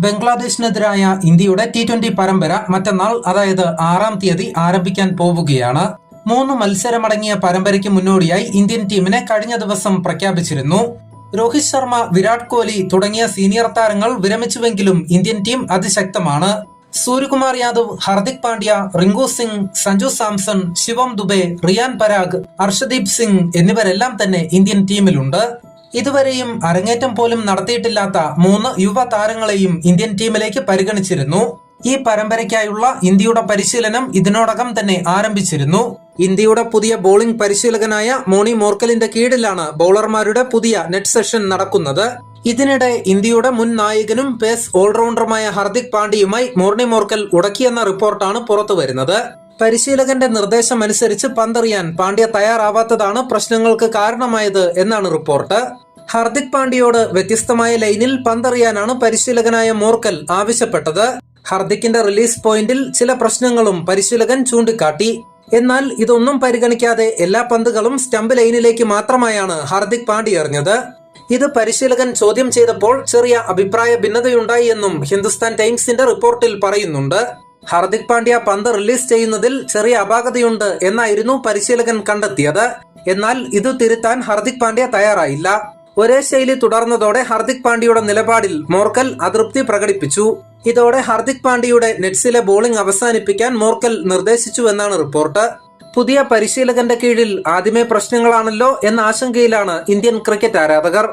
ബംഗ്ലാദേശിനെതിരായ ഇന്ത്യയുടെ T twenty പരമ്പര മറ്റന്നാൾ അതായത് ആറാം തീയതി ആരംഭിക്കാൻ പോവുകയാണ്. മൂന്ന് മത്സരമടങ്ങിയ പരമ്പരയ്ക്ക് മുന്നോടിയായി ഇന്ത്യൻ ടീമിനെ കഴിഞ്ഞ ദിവസം പ്രഖ്യാപിച്ചിരുന്നു. രോഹിത് ശർമ്മ വിരാട് കോഹ്ലി തുടങ്ങിയ സീനിയർ താരങ്ങൾ വിരമിച്ചുവെങ്കിലും ഇന്ത്യൻ ടീം അതിശക്തമാണ്. സൂര്യകുമാർ യാദവ് ഹർദിക് പാണ്ഡ്യ റിങ്കു സിംഗ് സഞ്ജു സാംസൺ ശിവം ദുബെ റിയാൻ പരാഗ് ഹർഷദീപ് സിംഗ് എന്നിവരെല്ലാം തന്നെ ഇന്ത്യൻ ടീമിലുണ്ട്. ഇതുവരെയും അരങ്ങേറ്റം പോലും നടത്തിയിട്ടില്ലാത്ത മൂന്ന് യുവ താരങ്ങളെയും ഇന്ത്യൻ ടീമിലേക്ക് പരിഗണിച്ചിരുന്നു. ഈ പരമ്പരയ്ക്കായുള്ള ഇന്ത്യയുടെ പരിശീലനം ഇതിനോടകം തന്നെ ആരംഭിച്ചിരുന്നു. ഇന്ത്യയുടെ പുതിയ ബോളിംഗ് പരിശീലകനായ മോണി മോർക്കലിന്റെ കീഴിലാണ് ബൗളർമാരുടെ പുതിയ നെറ്റ് സെഷൻ നടക്കുന്നത്. ഇതിനിടെ ഇന്ത്യയുടെ മുൻ നായകനും പേസ് ഓൾറൗണ്ടറുമായ ഹർദിക് പാണ്ഡ്യയുമായി മോർണി മോർക്കൽ ഉടക്കിയെന്ന റിപ്പോർട്ടാണ് പുറത്തുവരുന്നത്. പരിശീലകന്റെ നിർദ്ദേശമനുസരിച്ച് പന്തെറിയാൻ പാണ്ഡ്യ തയ്യാറാവാത്തതാണ് പ്രശ്നങ്ങൾക്ക് കാരണമായത് എന്നാണ് റിപ്പോർട്ട്. ഹർദിക് പാണ്ഡ്യയോട് വ്യത്യസ്തമായ ലൈനിൽ പന്തെറിയാനാണ് പരിശീലകനായ മോർക്കൽ ആവശ്യപ്പെട്ടത്. ഹർദിക്കിന്റെ റിലീസ് പോയിന്റിൽ ചില പ്രശ്നങ്ങളും പരിശീലകൻ ചൂണ്ടിക്കാട്ടി. എന്നാൽ ഇതൊന്നും പരിഗണിക്കാതെ എല്ലാ പന്തുകളും സ്റ്റംപ് ലൈനിലേക്ക് മാത്രമായാണ് ഹാർദിക് പാണ്ഡ്യ എറിഞ്ഞത്. ഇത് പരിശീലകൻ ചോദ്യം ചെയ്തപ്പോൾ ചെറിയ അഭിപ്രായ ഭിന്നതയുണ്ടായി എന്നും ഹിന്ദുസ്ഥാൻ ടൈംസിന്റെ റിപ്പോർട്ടിൽ പറയുന്നുണ്ട്. ഹാർദിക് പാണ്ഡ്യ പന്ത് റിലീസ് ചെയ്യുന്നതിൽ ചെറിയ അപാകതയുണ്ട് എന്നായിരുന്നു പരിശീലകൻ കണ്ടെത്തിയത്. എന്നാൽ ഇത് തിരുത്താൻ ഹാർദിക് പാണ്ഡ്യ തയ്യാറായില്ല. ഒരേ ശൈലി തുടർന്നതോടെ ഹാർദിക് പാണ്ഡ്യയുടെ നിലപാടിൽ മോർക്കൽ അതൃപ്തി പ്രകടിപ്പിച്ചു. ഇതോടെ ഹാർദിക് പാണ്ഡ്യയുടെ നെറ്റ്സിലെ ബോളിംഗ് അവസാനിപ്പിക്കാൻ മോർക്കൽ നിർദ്ദേശിച്ചു എന്നാണ് റിപ്പോർട്ട്. പുതിയ പരിശീലകന്റെ കീഴിൽ ആദ്യമേ പ്രശ്നങ്ങളാണല്ലോ എന്ന ആശങ്കയിലാണ് ഇന്ത്യൻ ക്രിക്കറ്റ് ആരാധകർ.